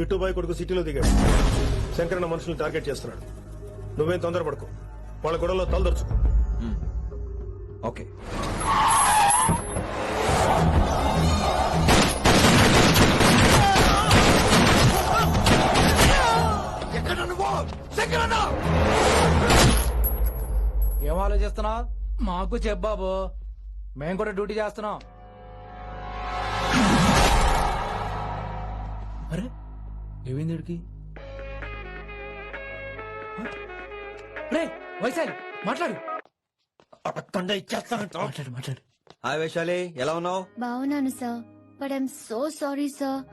కిట్టుబాయ్ కొడుకు సిటీలో దిగాడు. శంకరన్న మనుషుల్ని టార్గెట్ చేస్తున్నాడు. నువ్వేం తొందరపడకు. వాళ్ళ గొడవలో తలదొచ్చుకో ఓకే ఏం ఆలోచిస్తున్నావు మాకు చెప్పాబు మేము కూడా డ్యూటీ చేస్తున్నాం. అరే ఏమైంది వీడికి? రే వైశాలి మాట్లాడు. మాట్లాడు మాట్లాడు. హాయ్ వైశాలి ఎలా ఉన్నావు? బాగున్నాను sir. But I'm so sorry sir.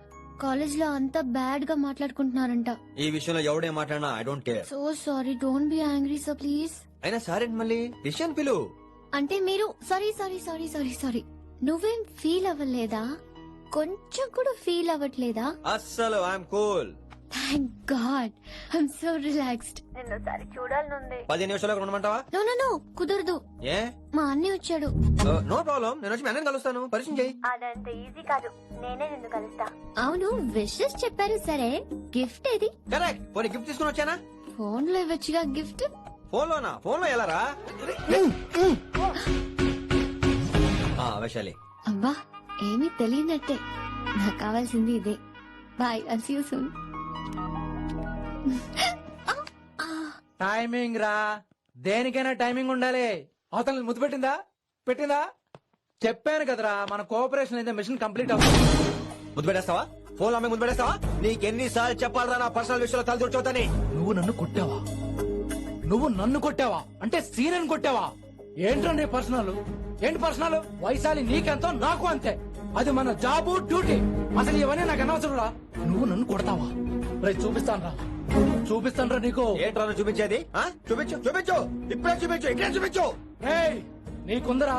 కాలేజ్లో అంతా బ్యాడ్గా మాట్లాడుకుంటున్నారంట. ఈ విషయంలో ఎవడే మాట్లాడినా I don't care. So sorry don't be angry sir please. అయినా సరే మళ్ళీ? విషయం పిలు. అంటే మీరు sorry sorry sorry sorry sorry. నువ్వేం ఫీల్ అవ్వలేదా? కొంచెం కూడా ఫీల్ అవ్వట్లేదా? అస్సలు I'm cool thank God I'm so relaxed నిన్నోసారి చూడాలనుంది. పది నిమిషాలకు ఉండమంటావా నో నో నో కుదరదు. ఏ? మా అన్నీ వచ్చాడు. నో ప్రాబ్లం నేను వచ్చి మీ అన్నని కలుస్తాను. పరిచయం చేయి. అదంత ఈజీ కాదు. నేనే నిన్ను కలుస్తా. అవును విషెస్ చెప్పారు. సరే. గిఫ్ట్ ఏది? కరెక్ట్ పోనీ గిఫ్ట్ తీసుకుని వచ్చానా? ఫోన్లో ఇవ్వచ్చుగా గిఫ్ట్ ఫోన్ లోనా ఫోన్లో ఎలా రా ఆ, వైశాలి అబ్బా ఏమీ తెలియనట్టే. నాకు కావాల్సింది ఇదే. Bye I see you soon timing రా. దేనికైనా టైమింగ్ ఉండాలి. అవతల ముద్దు పెట్టిందా? పెట్టిందా చెప్పాను కదరా మన కోఆపరేషన్ అయితే మిషన్ కంప్లీట్ అవుతుంది. ముద్దు పెట్టేస్తావా ఫోన్ అమ్మాయి ముద్దు పెట్టేస్తావా నీకెన్నిసార్లు చెప్పాలరా నా పర్సనల్ విషయంలో తల నువ్వు నన్ను కొట్టావా? నువ్వు నన్ను కొట్టావా? అంటే సీనియర్ కొట్టావా? ఏంట్రా నీ పర్సనల్? ఏంటి పర్సనల్? వైశాలి నీకెంతో నాకు అంతే. అది మన జాబు డ్యూటీ. అసలు ఇవన్నీ నాకు అనవసరం రా నువ్వు నన్ను కొడతావా? రేపు చూపిస్తాను రా చూపిస్తాను రా నీకు. ఏంట్రా నువ్వు చూపించేది? ఆ? చూపించు చూపించు. ఇప్పుడే చూపించు ఇక్కడే చూపించు. ఏయ్ నీకుందరా?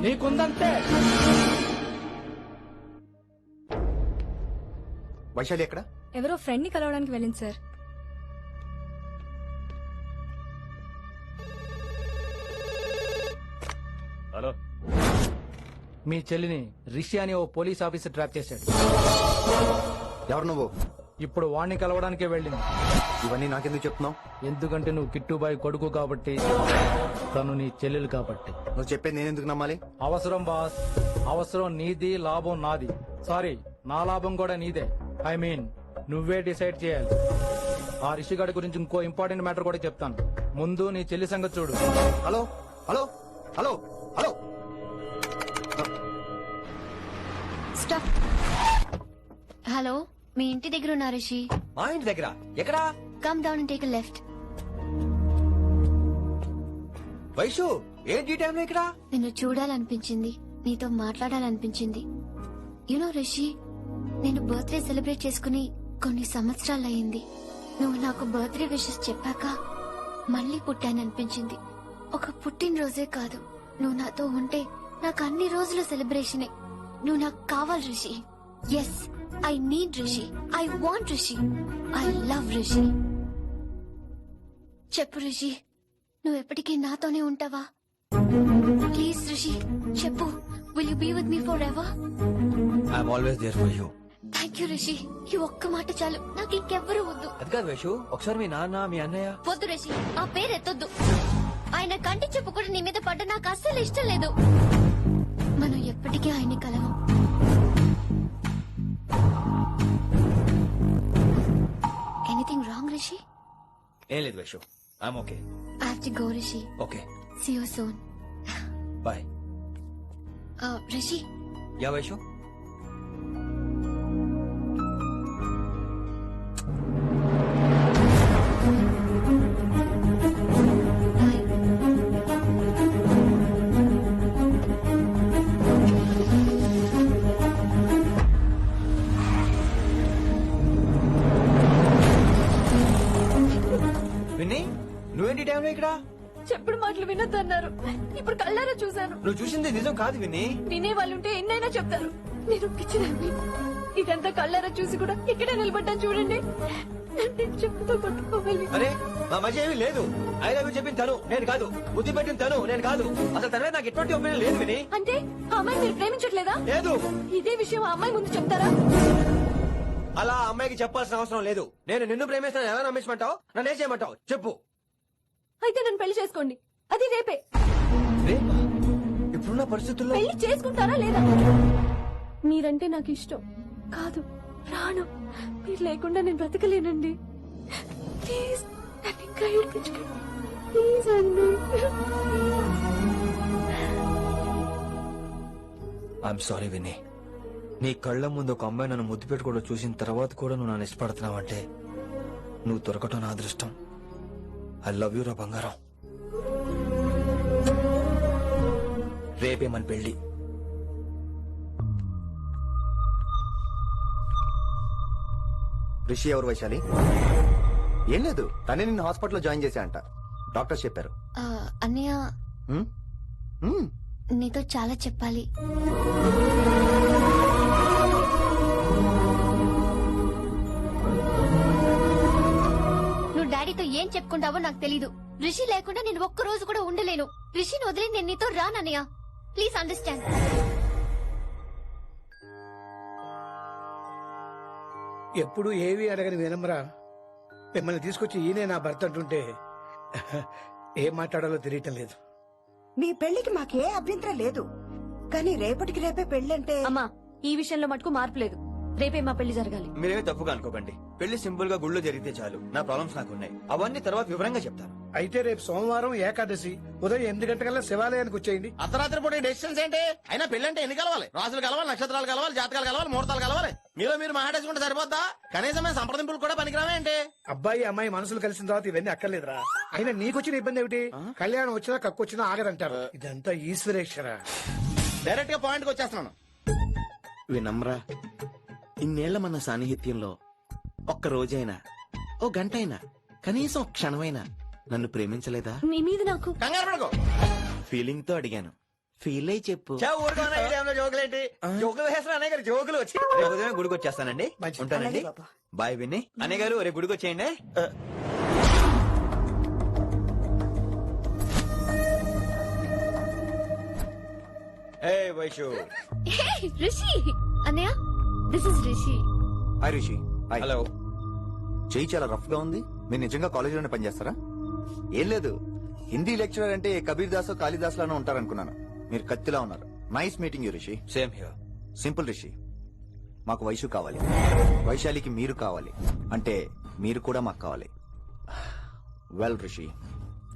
నీకుందంతే. వైశాలి ఎక్కడ? ఎవరో ఫ్రెండ్ని కలవడానికి వెళ్ళింది సార్. హలో. మీ చెల్లిని రిషి అని ఓ పోలీస్ ఆఫీసర్ ట్రాప్ చేశాడు. ఎవరు నువ్వు? ఇప్పుడు వాణ్ణి కలవడానికే వెళ్ళింది. ఇవన్నీ నాకెందుకు చెప్తున్నావు? ఎందుకంటే నువ్వు కిట్టుబాయి కొడుకు కాబట్టి తను నీ చెల్లెలు కాబట్టి. నువ్వు చెప్పేది నేను ఎందుకు నమ్మాలి? అవసరం బాస్. అవసరం నీది లాభం నాది. సారీ నా లాభం కూడా నీదే. ఐ మీన్ నువ్వే డిసైడ్ చేయాలి. ఆ రిషిగాడి గురించి ఇంకో ఇంపార్టెంట్ మ్యాటర్ కూడా చెప్తాను. ముందు నీ చెల్లి సంగతి చూడు. Hello? Hello? Hello? Stop hello మీ ఇంటి దగ్గర ఉన్నా రిషి? మా ఇంటి దగ్గర? ఎక్కడా? Come down and take left Vaishu ఏంటి ఈ టైంలో ఇక్కడ? నిన్ను చూడాలనిపించింది నీతో మాట్లాడాలనిపించింది. యునో రిషి నేను బర్త్డే సెలబ్రేట్ చేసుకుని కొన్ని సంవత్సరాలయ్యింది. నువ్వు నాకు బర్త్డే విషెస్ చెప్పాక మళ్ళీ పుట్టాననిపించింది. ఒక పుట్టినరోజే కాదు నువ్వు నాతో ఉంటే నాకు అన్ని రోజుల సెలబ్రేషనే నువ్వు నాకు కావాలి Rishi. Yes I need Rishi. I want Rishi. I love Rishi. చెప్పు రిషి నువ్వు ఎప్పటికీ నాతోనే ఉంటావా? ప్లీజ్ రిషి చెప్పు. Will you be with me forever I'm always there for you thank you Rishi. ఈ ఒక్క మాట చాలు. నాకు ఇంకెవ్వరూ వద్దు. అది కాదు వైషు. ఒకసారి మీ నాన్న మీ అన్నయ్య. వద్దు రిషి. ఆ పేరు ఎత్తొద్దు. ఆయన కంటి చెప్పు కూడా నీ మీద పడ్డ నాకు అస్సలు ఇష్టం లేదు. మనం ఎప్పటికీ ఆయన్ని కలవం. ఎనీథింగ్ రాంగ్ రిషి ఏం లేదు Vaishu. I'm okay I have to go Rishi okay see you soon bye Rishi yeah Vaishu. నువ్వేంటి టైంలో ఇక్కడ? చెప్పుడు మాటలు వినొద్దన్నారు ఇప్పుడు కళ్ళారా చూశాను. నువ్వు చూసింది నిజం కాదు విన్ని. వినే వాళ్ళుంటే ఎన్నైనా చెప్తారు. నేను పిచ్చిదాన్ని. ఇదంతా కళ్ళారా చూసి కూడా ఇక్కడే నిలబడ్డాను చూడండి. చెప్పుతో కొట్టుకోవాలి. అరే మా మధ్య ఏమీ లేదు. ఐ లవ్ యూ చెప్పింది తను నేను కాదు. బుద్ధి పెట్టింది తను నేను కాదు. అసలు తన మీద నాకు ఎటువంటి ఒపీనియన్ లేదు విని అంటే ఆ అమ్మాయి మీరు ప్రేమించట్లేదా? లేదు. ఇదే విషయం ఆ అమ్మాయి ముందు చెప్తారా? అలా అమ్మాయికి చెప్పాల్సిన అవసరం లేదు. నేను నిన్ను ప్రేమిస్తాను ఎలా నమ్మించమంటావు? నన్ను ఏం చేయమంటావు? చెప్పు. అయితే నన్ను పెళ్ళి చేసుకోండి. అది రేపే. రేపా? ఇప్పుడున్న పరిస్థితుల్లో పెళ్ళి చేసుకుంటారా లేదా? మీరంటే నాకు ఇష్టం. కాదు ప్రాణం మీరు లేకుండా నేను బ్రతకలేనండి. ప్లీజ్ నన్ను ఇంకా ఏడిపించకండి. ప్లీజ్ అండి. ఐఎమ్ సారీ విని నీ కళ్ళ ముందు ఒక అమ్మాయి నన్ను ముద్దు పెట్టుకోవడం చూసిన తర్వాత కూడా నువ్వు నన్ను ఇష్టపడుతున్నావంటే నువ్వు దొరకటం నా అదృష్టం. ఐ లవ్ యూ రా బంగారం రేపే మన పెళ్ళి రిషి ఎవరు వైశాలి? ఏం లేదు తనే నిన్ను హాస్పిటల్లో జాయిన్ చేశా అంట. డాక్టర్స్ చెప్పారు. ఆ, అన్నయ్య. హ్మ్? హ్మ్. నీతో చాలా చెప్పాలి. ఏం చెప్పుకుంటావో నాకు తెలీదు. రిషి లేకుండా నేను ఒక్క రోజు కూడా ఉండలేను. రిషిని వదిలి నేను నీతో రానన్నయ్య ప్లీజ్ అండర్స్టాండ్ ఎప్పుడు ఏవి అడగని వినమ్రా. మిమ్మల్ని తీసుకొచ్చి ఈయనే నా భర్త అంటుంటే ఏం మాట్లాడాలో తెలియటం లేదు. మీ పెళ్ళికి మాకే అభ్యంతరం లేదు. కానీ రేపటికి రేపే పెళ్ళంటే అమ్మా ఈ విషయంలో మటుకు మార్పు లేదు. రేపే మా పెళ్ళి జరగాలి. మీరేమీ తప్పుగా అనుకోకండి. పెళ్ళి సింపుల్గా గుళ్ళో జరిగితే చాలు. నా ప్రాబ్లమ్స్ నాకు ఉన్నాయి అవన్నీ తర్వాత వివరంగా చెప్తాను. అయితే రేపు సోమవారం ఏకాదశి. ఉదయం ఎనిమిది గంటకల్లా శివాలయానికి వచ్చేయండి. అర్ధరాత్రి పూట డెసిషన్స్ ఏంటి? అయినా పెళ్ళంటే ఎన్ని కలవాలి? రాసులు కలవాలి నక్షత్రాలు కలవాలి జాతకాలు కలవాలి ముహూర్తాలు కలవాలి? మీలో మీరు మాట్లాడేసుకుంటే సరిపోద్దా? కనీసమే సంప్రదింపులు కూడా పనికిరావే ఏంటి? అబ్బాయి అమ్మాయి మనసులు కలిసిన తర్వాత ఇవన్నీ అక్కర్లేదురా. అయినా నీకొచ్చిన ఇబ్బంది ఏమిటి? కళ్యాణం వచ్చినా కక్కొచ్చినా ఆగదంటారు. ఇదంతా ఈశ్వరేశ్వర. డైరెక్ట్గా పాయింట్కి వచ్చేస్తున్నాను. వినమ్రా ఇన్నేళ్ళ మన సాన్నిహిత్యంలో ఒక్క రోజైనా ఓ గంట అయినా కనీసం ఒక క్షణమైనా నన్ను ప్రేమించలేదా? మీ మీద నాకు కంగారు పడుకో. ఫీలింగ్తో అడిగాను. ఫీల్ అయి చెప్పు. చా ఊరుకోనా ఈ టైంలో జోకులేంటి జోకులు వేసిన అన్నయ్య గారు జోకులు వచ్చి. రేపు ఉదయం గుడికి వచ్చేస్తానండి. ఉంటానండి. బాయ్ విన్ని. అన్నయ్య గారు రేపు గుడికి వచ్చేయండి. ఏ వైషు. రిషి అన్నయ్య. This is Rishi hi Rishi hi hello చెయ్యి చాలా రఫ్గా ఉంది. మీరు నిజంగా కాలేజీలోనే పనిచేస్తారా ఏం లేదు. హిందీ లెక్చరర్ అంటే కబీర్ దాస్ కాళిదాస్ లానో ఉంటారనుకున్నాను. మీరు కత్తిలా ఉన్నారు. Nice meeting you Rishi same here simple Rishi మాకు వైషు కావాలి. వైశాలికి మీరు కావాలి. అంటే మీరు కూడా మాకు కావాలి. వెల్ రిషి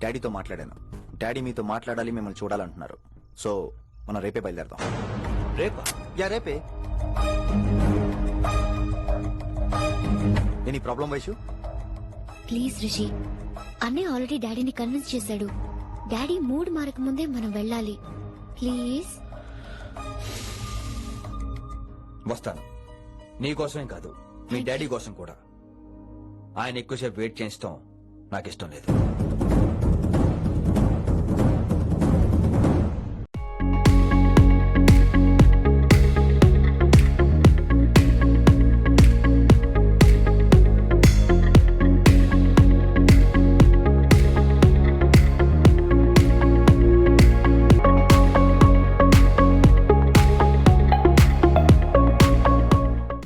డాడీతో మాట్లాడాను. డాడీ మీతో మాట్లాడాలి మిమ్మల్ని చూడాలంటున్నారు. సో మనం రేపే బయలుదేరదాం. రేపా? యా రేపే. Any problem Vaishu? Please Rishi. అన్నయ్య ఆల్రెడీ డాడీని కన్విన్స్ చేశాడు. డాడీ మూడ్ మారక ముందే మనం వెళ్ళాలి. ప్లీజ్. వస్తాను. నీ కోసమే కాదు మీ డాడీ కోసం కూడా. ఆయన ఎక్కువసేపు వెయిట్ చేయించడం నాకు ఇష్టం లేదు.